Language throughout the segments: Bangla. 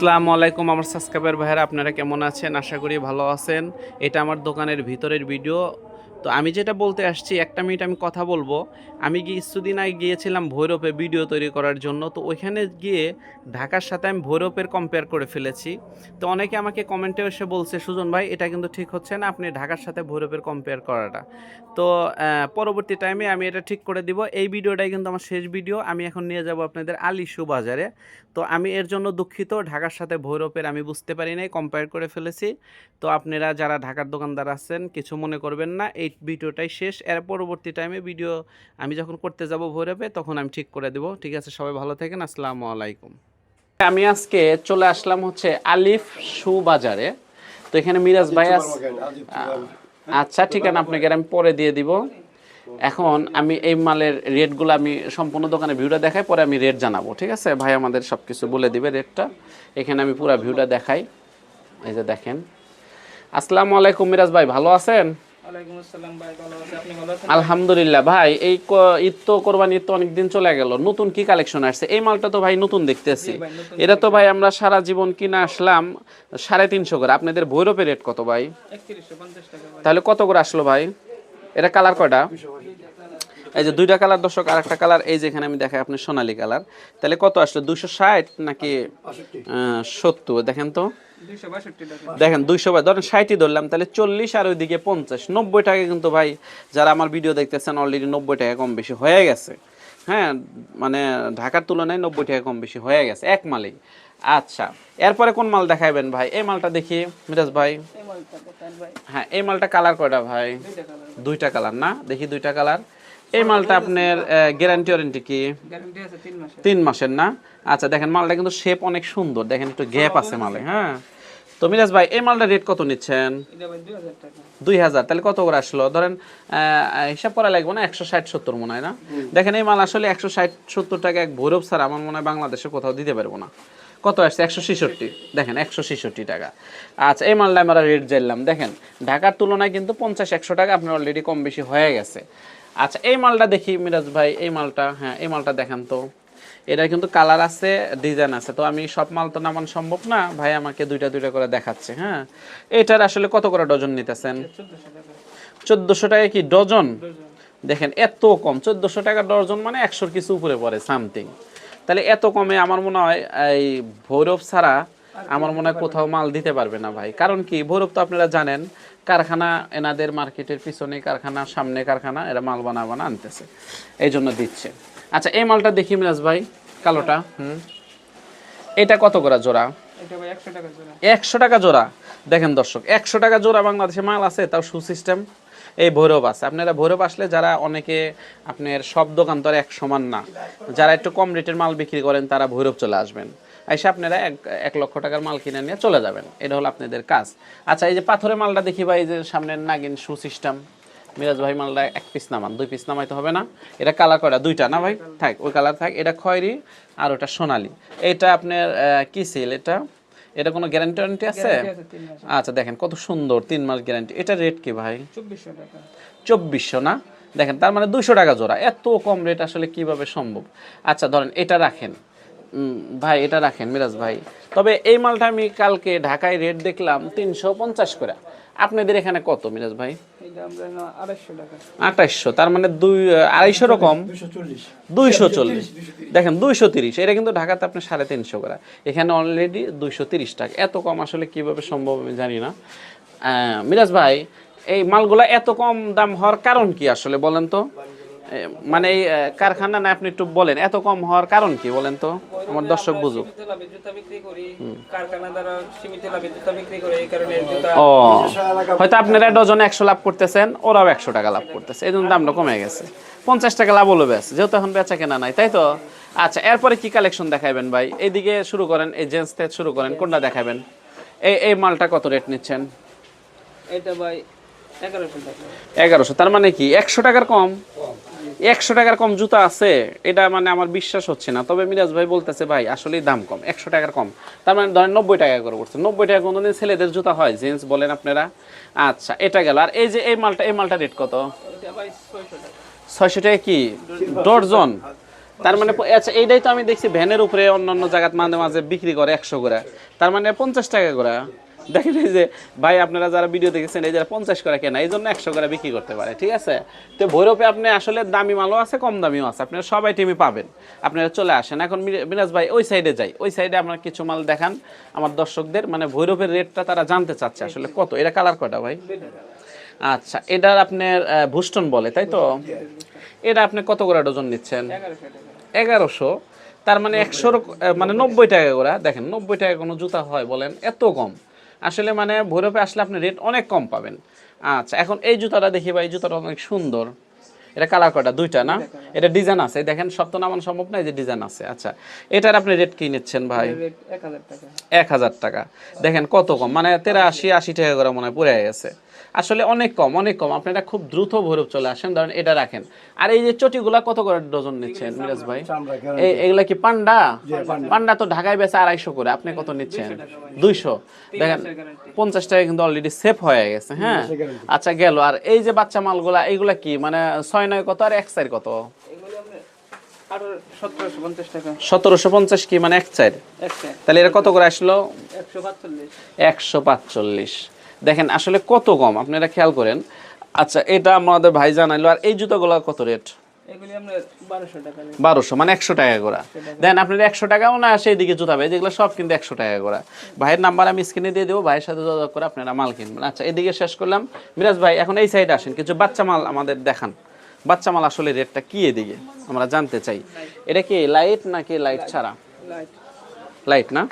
আসসালামু আলাইকুম আমার সাবস্ক্রাইবার ভাইয়েরা, আপনারা কেমন আছেন? আশা করি ভালো আছেন। এটা আমার দোকানের ভিতরের ভিডিও তো আমি যেটা বলতে আসছি, একটা মিনিট আমি কথা বলব। আমি কিছুদিন আগে গিয়েছিলাম ভৈরবে ভিডিও তৈরি করার জন্য। তো ওইখানে গিয়ে ঢাকার সাথে আমি ভৈরবের কম্পেয়ার করে ফেলেছি। তো অনেকে আমাকে কমেন্টে এসে বলছে, সুজন ভাই, এটা কিন্তু ঠিক হচ্ছে না। আপনি ঢাকার সাথে ভৈরবের কম্পেয়ার করাটা। তো পরবর্তী টাইমে আমি এটা ঠিক করে দিব। এই ভিডিওটাই কিন্তু আমার শেষ ভিডিও আমি এখন নিয়ে যাব আপনাদের আলিশু বাজারে। তো আমি এর জন্য দুঃখিত। ঢাকার সাথে ভৈরবের আমি বুঝতে পারি নাই কম্পেয়ার করে ফেলেছি। তো আপনারা যারা ঢাকার দোকানদার আছেন কিছু মনে করবেন না। এই ভিডিওটাই শেষ। এর পরবর্তী টাইমে ভিডিও আমি যখন করতে যাব ভৈরবে তখন আমি ঠিক করে দেব। ঠিক আছে সবাই ভালো থাকেন। আসসালামু আলাইকুম। আমি আজকে চলে আসলাম হচ্ছে আলিফ শু বাজারে তো এখানে মিরাজ ভাই আচ্ছা ঠিকানা আপনাকে আমি পরে দিয়ে দিব। এখন আমি এই মালের রেটগুলো আমি সম্পূর্ণ দোকানে ভিউটা দেখাই পরে আমি রেট জানাব ঠিক আছে? ভাই আমাদের সব কিছু বলে দিবে রেটটা এখানে আমি পুরো ভিউটা দেখাই। এই যে দেখেন। আসসালামু আলাইকুম মিরাজ ভাই ভালো আছেন? আলহামদুলিল্লাহ ভাই এই ঈদ তো কোরবানি ঈদ তো অনেকদিন চলে গেল। নতুন কি কালেকশন আসছে? এই মালটা তো ভাই নতুন দেখতেছি। এটা তো ভাই আমরা সারা জীবন কিনে আসলাম সাড়ে তিনশো করে। আপনাদের ভৈরবের রেট কত ভাই। তাহলে কত করে আসলো ভাই? এটা কালার কয়টা? এই যে দুইটা কালার, দর্শক আর একটা কালার, এই যেখানে আমি দেখাই আপনার সোনালি কালার। তাহলে কত আসলো দুশো ষাট নাকি সত্তর? দেখেন তো। দুইশো দেখেন, দুইশো ভাই ধরেন ষাটই ধরলাম, তাহলে চল্লিশ আর ওইদিকে পঞ্চাশ। নব্বই টাকা কিন্তু ভাই, যারা আমার ভিডিও দেখতেছেন অলরেডি নব্বই টাকা কম বেশি হয়ে গেছে। হ্যাঁ মানে ঢাকার তুলনায় নব্বই টাকা কম বেশি হয়ে গেছে, এক মালেই। আচ্ছা এরপরে কোন মাল দেখাবেন ভাই? এই মালটা দেখি মিরাজ ভাই। হ্যাঁ এই মালটা কালার কয়টা ভাই? দুইটা কালার না? দেখি দুইটা কালার। এই মালটা আপনার গ্যারান্টি ওয়ারেন্টি কি? তিন মাসের। না? আচ্ছা দেখেন মালটা কিন্তু শেপ অনেক সুন্দর। দেখেন একটু গ্যাপ আছে মালে হ্যাঁ। তো মিরাজ ভাই এই মালটা রেট কত নিচ্ছেন? দুই হাজার তাহলে কত করে আসলো? ধরেন আহ, হিসাব করা লাগবে না একশো ষাট সত্তর মনে হয় না? দেখেন এই মাল আসলে একশো ষাট সত্তর টাকা এক ভৈরব ছাড়া আমার মনে হয় বাংলাদেশে কোথাও দিতে পারব না। কত আসছে? একশো ছেষট্টি। দেখেন একশো ছেষট্টি টাকা। আচ্ছা এই মালটা আমরা রেট জানলাম। দেখেন ঢাকার তুলনায় কিন্তু পঞ্চাশ একশো টাকা আপনার অলরেডি কম বেশি হয়ে গেছে। আচ্ছা এই মালটা দেখি মিরাজ ভাই এই মালটা হ্যাঁ এই মালটা দেখেন তো। এটা কিন্তু কালার আছে ডিজাইন আছে। তো আমি সব মাল তো নামান সম্ভব না। ভাই আমাকে দুইটা দুইটা করে দেখাচ্ছে হ্যাঁ। এটার আসলে কত করে ডজন নিতেছেন? চোদ্দশো টাকা কি ডজন? ডজন। দেখেন এত কম। চোদ্দশো টাকা ডজন মানে একশোর কিছু উপরে পড়ে সামথিং। তাহলে এত কমে আমার মনে হয় এই ভৈরব ছাড়া আমার মনে হয় কোথাও মাল দিতে পারবে না ভাই। কারণ কি? ভৈরব তো আপনারা জানেন কারখানা এনাদের মার্কেটের পিছনে কারখানা সামনে কারখানা এরা মাল বানা বানা আনতেছে। এই জন্য দিচ্ছে। আচ্ছা এই মালটা দেখি মিরাজ ভাই কালোটা। হুম। এটা কত করে জোড়া? একশো টাকা জোড়া। একশো টাকা জোড়া। দেখেন দর্শক একশো টাকা জোড়া বাংলাদেশে মাল আছে তাও সুসিস্টেম। এই ভৈরব আছে। আপনারা ভৈরব আসলে যারা অনেকে আপনার সব দোকান তো এক সমান না, যারা একটু কম রেটের মাল বিক্রি করেন তারা ভৈরব চলে আসবেন। এসে আপনারা এক এক লক্ষ টাকার মাল কিনে নিয়ে চলে যাবেন। এটা হলো আপনাদের কাজ। আচ্ছা এই যে পাথরের মালটা দেখি ভাই, এই যে সামনের নাগিন সুসিস্টেম মিরাজ ভাই মালটা এক পিস নামান, দুই পিস নামাইতে হবে না। এটা কালার কয়টা? দুইটা না ভাই? থাক, ওই কালার থাক। এটা খয়েরি আর ওটা সোনালি। এটা আপনার কি সিল এটা? এটা কোনো গ্যারান্টি ওয়ারেন্টি আছে আচ্ছা দেখেন কত সুন্দর তিন মাস গ্যারান্টি এটা রেট কি ভাই? চব্বিশশো টাকা। চব্বিশশো না? দেখেন তার মানে দুশো টাকা জোড়া। এত কম রেট আসলে কীভাবে সম্ভব? আচ্ছা ধরেন এটা রাখেন। ভাই এটা রাখেন মিরাজ ভাই। তবে এই মালটা আমি কালকে ঢাকায় রেট দেখলাম তিনশো পঞ্চাশ করে। আপনাদের এখানে কত মিরাজ ভাই? তার মানে দুই আড়াইশো রকম দুইশো চল্লিশ। দেখেন দুইশো তিরিশ। এটা কিন্তু ঢাকাতে আপনি সাড়ে তিনশো করে। এখানে অলরেডি দুইশো তিরিশ টাকা। এত কম আসলে কীভাবে সম্ভব আমি জানি না। আহ, মিরাজ ভাই এই মালগুলা এত কম দাম হওয়ার কারণ কি আসলে বলেন তো? মানে এই কারখানা না আপনি একটু বলেন এত কম হওয়ার কারণ কি বলেন তো? আমার দর্শক বুঝুক। ও হয়তো আপনারা ডজনে একশো লাভ করতেছেন ওরাও একশো টাকা লাভ করতেছে এই জন্য দামটা কমে গেছে। পঞ্চাশ টাকা লাভ হলো ব্যাস যেহেতু এখন বেচা কেনা নাই তাই তো? আচ্ছা এরপরে কি কালেকশন দেখাবেন ভাই? এইদিকে শুরু করেন এই জেন্টস থেকে শুরু করেন কোনটা দেখাবেন এই এই মালটা কত রেট নিচ্ছেন? এটা ভাই এগারোশো তার মানে কি একশো টাকার কম। একশো টাকার কম জুতা আছে, এটা মানে আমার বিশ্বাস হচ্ছে না। তবে মিরাজ ভাই বলতেছে, ভাই, আসলেই দাম কম, একশো টাকার কম। তার মানে ধরেন নব্বই টাকা করে পড়ছে নব্বই টাকা কোনোদিন ছেলেদের জুতা হয়, জিন্স বলেন আপনারা। আচ্ছা এটা গেল। আর এই যে এই মালটা এই মালটা রেট কত? ছয়শো টাকা কি? ডর্জন। তার মানে আচ্ছা এইটাই তো আমি দেখছি, ভ্যানের উপরে অন্য অন্য জায়গায় মাঝে মাঝে বিক্রি করে একশো করে। তার মানে পঞ্চাশ টাকা করে। দেখেন এই যে ভাই, আপনারা যারা ভিডিও দেখেছেন, এই যারা পঞ্চাশ করে কেনা, এই জন্য একশো করে বিক্রি করতে পারে, ঠিক আছে? তো ভৈরবে আপনি আসলে দামি মালও আছে, কম দামিও আছে। আপনারা সবাই টিমই পাবেন। আপনারা চলে আসেন। এখন মিরা- মিরাজ ভাই, ওই সাইডে যাই। ওই সাইডে আপনার কিছু মাল দেখান আমার দর্শকদের। মানে ভৈরবের রেটটা তারা জানতে চাচ্ছে আসলে কত। এটা কালার কয়টা ভাই? আচ্ছা এটার আপনার ভুস্টন বলে, তাই তো? এটা আপনি কত করে ডজন নিচ্ছেন? এগারোশো। তার মানে একশোর মানে নব্বই টাকা করে। দেখেন, নব্বই টাকা কোনো জুতা হয় বলেন, এত কম। আসলে মানে ভৈরবে আসলে আপনি রেট অনেক কম পাবেন। আচ্ছা এখন এই জুতাটা দেখি ভাই, এই জুতাটা অনেক সুন্দর। এটা কালার কয়টা? দুইটা না? এটা ডিজাইন আছে। দেখেন তো নামানো সম্ভব না এই যে ডিজাইন আছে। আচ্ছা এটার আপনি রেট কি নিচ্ছেন ভাই? রেট এক হাজার টাকা। দেখেন কত কম? মানে তেরা আশি টাকা করে মনে হয় পড়ে গেছে। আসলে অনেক কম অনেক কম। আপনারা খুব দ্রুত ভৈরব চলে আসেন। ধরেন এটা রাখেন। আর এই যে চটিগুলা কত করে ডজন নিচ্ছেন মিরাজ ভাই? এই এগুলা কি পান্ডা? পান্ডা। তো ঢাকায় বেচে আড়াইশো করে। আপনি কত নিচ্ছেন? দুইশো দেখেন পঞ্চাশ টাকা কিন্তু অলরেডি সেফ হয়ে গেছে হ্যাঁ? আচ্ছা গেল। আর এই যে বাচ্চা মালগুলা এইগুলা কি? মানে ছয় নয় কত আর এক চার কত? সতেরোশো পঞ্চাশ কি মানে এক চার? তাহলে এটা কত করে আসলো? একশো পাঁচচল্লিশ। দেখেন আসলে কত কম? আপনারা খেয়াল করেন। আচ্ছা এটা আমাদের ভাই জানাইলো আর এই জুতোগুলো কত রেট? বারোশো টাকা rate। বারোশো মানে একশো টাকা করে। দেন আপনার একশো টাকাও না সেই দিকে জুতা ভাই। যেগুলো সব কিন্তু একশো টাকা করে। ভাইয়ের নাম্বার আমি স্ক্রিনে দিয়ে দেবো। ভাইয়ের সাথে যোগাযোগ করে আপনারা মাল কিনবেন। আচ্ছা এদিকে শেষ করলাম। মিরাজ ভাই এখন এই সাইডে আসেন। কিছু বাচ্চা মাল আমাদের দেখান। বাচ্চা মাল আসলে রেটটা কি এদিকে? আমরা জানতে চাই। এটা কি লাইট নাকি লাইট ছাড়া? লাইট না?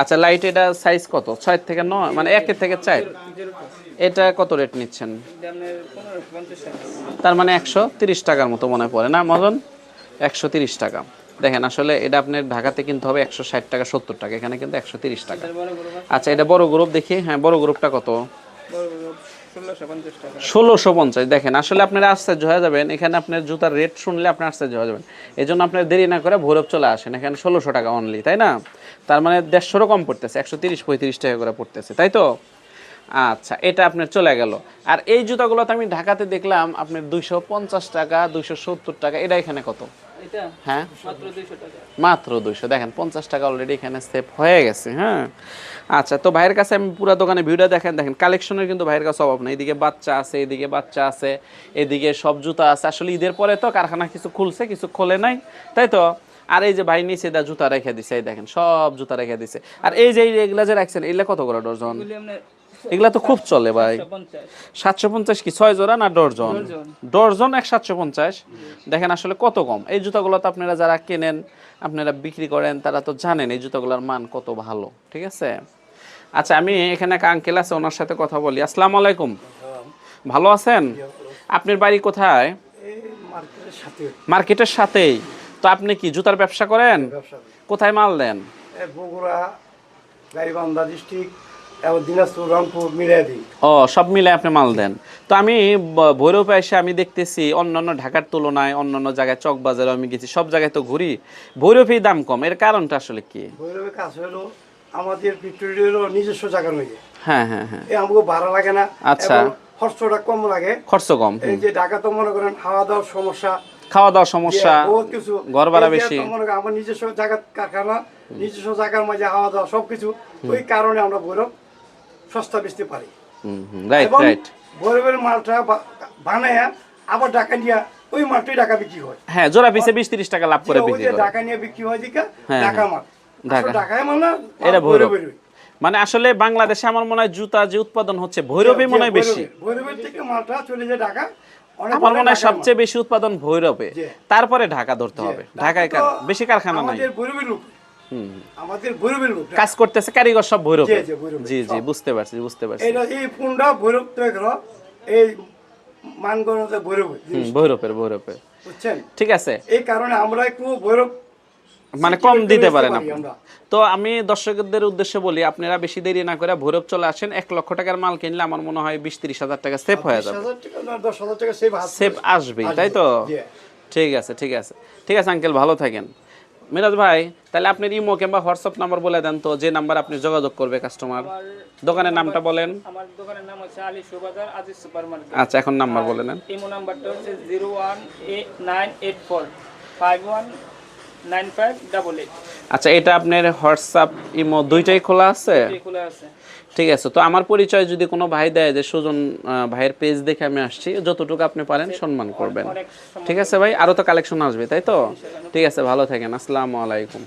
আচ্ছা লাইট এটা সাইজ কত? ছয় থেকে নয় মানে একের থেকে চার। এটা কত রেট নিচ্ছেন? তার মানে একশো তিরিশ টাকার মতো মনে পড়ে না মদন একশো তিরিশ টাকা। দেখেন আসলে এটা আপনার ঢাকাতে কিনতে হবে একশো ষাট টাকা সত্তর টাকা। এখানে কিন্তু একশো তিরিশ টাকা। আচ্ছা এটা বড় গ্রুপ দেখি। হ্যাঁ বড় গ্রুপটা কত? ষোলোশো পঞ্চাশ দেখেন, আসলে আপনারা আশ্চর্য হয়ে যাবেন। এখানে আপনার জুতার রেট শুনলে আপনি আশ্চর্য হয়ে যাবেন। এই জন্য আপনার দেরি না করে ভৈরব চলে আসেন। এখানে ষোলোশো টাকা অনলি তাই না? তার মানে দেড়শোরও কম পড়তেছে, একশো তিরিশ পঁয়ত্রিশ টাকা করে পড়তেছে, তাই তো? আচ্ছা এটা আপনার চলে গেল। আর এই জুতাগুলো তো আমি ঢাকাতে দেখলাম আপনার দুইশো পঞ্চাশ টাকা, দুইশো সত্তর টাকা, এটা এখানে কত? হ্যাঁ? মাত্র দুইশো দেখেন পঞ্চাশ টাকা অলরেডি এখানে সেভ হয়ে গেছে হ্যাঁ? আচ্ছা তো ভাইয়ের কাছে আমি পুরো দোকানে ভিডিও দেখেন দেখেন কালেকশনের কিন্তু ভাইয়ের কাছে অভাব নেই। এদিকে বাচ্চা আছে এদিকে বাচ্চা আছে এদিকে সব জুতা আছে। আসলে ঈদের পরে তো কারখানা কিছু খুলছে কিছু খোলে নাই তাই তো? আর এই যে ভাই নিচে দা জুতা রেখে দিছে এই দেখেন সব জুতা রেখে দিছে। আর এই যে এগুলা যে রাখছেন এগুলা কত করে ডর্জন এগুলি তো খুব চলে ভাই। সাতশো পঞ্চাশ কি ছয় জোড়া না ডর্জন? ডর্জন। এক সাতশো পঞ্চাশ। দেখেন আসলে কত কম। এই জুতাগুলো তো আপনারা যারা কেনেন আপনারা বিক্রি করেন তারা তো জানেন এই জুতাগুলোর মান কত ভালো ঠিক আছে? আচ্ছা আমি এখানে এক আঙ্কেল আছে ওনার সাথে কথা বলি। আসসালামু আলাইকুম। ভালো আছেন? আপনার বাড়ি কোথায়? মার্কেটের সাথেই। তো আপনি কি জুতার ব্যবসা করেন? কোথায় মাল দেন? বগুড়া গাইবান্ধা ডিস্ট্রিক্ট দিনাজপুর রংপুর মিলিয়ে দিই। ও সব মিলে আপনি মাল দেন। তো আমি ভৈরবে এসে আমি দেখতেছি অন্যান্য ঢাকার তুলনায় অন্যান্য জায়গায় চক বাজারে আমি গেছি সব জায়গায় তো ঘুরি। ভৈরবেই দাম কম এর কারণটা আসলে কি? ভৈরবের কাজ হলো আমাদের পেট্রোলিয়ারও নিজস্ব জায়গা নয়। হ্যাঁ হ্যাঁ হ্যাঁ। আমাকে ভাড়া লাগে না আচ্ছা। খরচটা কম লাগে। খরচ কম এই যে ঢাকা তো মনে করেন খাওয়া দাওয়ার সমস্যা খাওয়া দাওয়ার সমস্যা ঘর ভাড়া বেশি। আমার নিজস্ব জায়গা কারখানা নিজস্ব জায়গার মাঝে খাওয়া দাওয়া সবকিছু ওই কারণে আমরা ভৈরব সস্তা বেচতে পারি। রাইট রাইট ভৈরবের মালটা বানায়া আবার ঢাকা নিয়ে ওই মালটাই ঢাকা বিক্রি হয়। হ্যাঁ জোড়া পিছে বিশ তিরিশ টাকা লাভ করে বিক্রি যে ঢাকা নিয়ে বিক্রি হয় দিকা হ্যাঁ, ঢাকা হ্যাঁ। মাল। ঢাকা। ঢাকায় মাল না এটা ভৈরব। মানে আসলে বাংলাদেশে আমার মনে হয় জুতা যে উৎপাদন হচ্ছে ভৈরবে মনে হয় বেশি। ভৈরবের- থেকে মালটা চলে যায় ঢাকা আমার মনে হয় সবচেয়ে বেশি উৎপাদন ভৈরবে। তারপরে ঢাকা ধরতে হবে। ঢাকায় বেশি কারখানা নাই। ভৈরবের। আমাদের ভৈরবের লোক কাজ করতেছে কারিগর সব ভৈরবে। জি, জি। বুঝতে পারছি বুঝতে পারছি। এই পুনটা ভৈরব তৈরি এই মানগঞ্জ ভৈরব। ভৈরবের ভৈরবের বুঝছেন? ঠিক আছে। এই কারণে আমরা একটু ভৈরব মানে কম দিতে পারেন আপনি। তো আমি দর্শকদের উদ্দেশ্যে বলি আপনারা বেশি দেরি না করে ভৈরব চলে আসেন। এক লক্ষ টাকার মাল কিনলে আমার মনে হয় বিশ তিরিশ হাজার টাকা সেভ হয়ে যাবে। 20,000 টাকা না, 10,000 টাকা save আসবে। সেভ আসবেই তাই তো? ঠিক আছে ঠিক আছে। ঠিক আছে আঙ্কেল ভালো থাকেন। মিরাজ ভাই তাহলে আপনার ইমো কিংবা হোয়াটসঅ্যাপ নাম্বার বলে দেন তো যে নাম্বার আপনি যোগাযোগ করবে কাস্টমার দোকানের নামটা বলেন। আমার দোকানের নাম হচ্ছে আলী সুবাজার আজিজ সুপারমার্কেট। আচ্ছা এখন নাম্বার বলে নেন ইমো নাম্বারটা হচ্ছে 01898451958 আচ্ছা এটা আপনার হোয়াটসঅ্যাপ ইমো দুইটাই খোলা আছে? খোলা আছে। ঠিক আছে তো আমার পরিচয় যদি কোনো ভাই দেয় যে সুজন ভাইয়ের পেজ দেখে আমি আসছি যতটুকু আপনি পারেন সম্মান করবেন। ঠিক আছে ভাই আরও তো কালেকশন আসবে তাই তো? ঠিক আছে ভালো থাকেন আসসালামু আলাইকুম।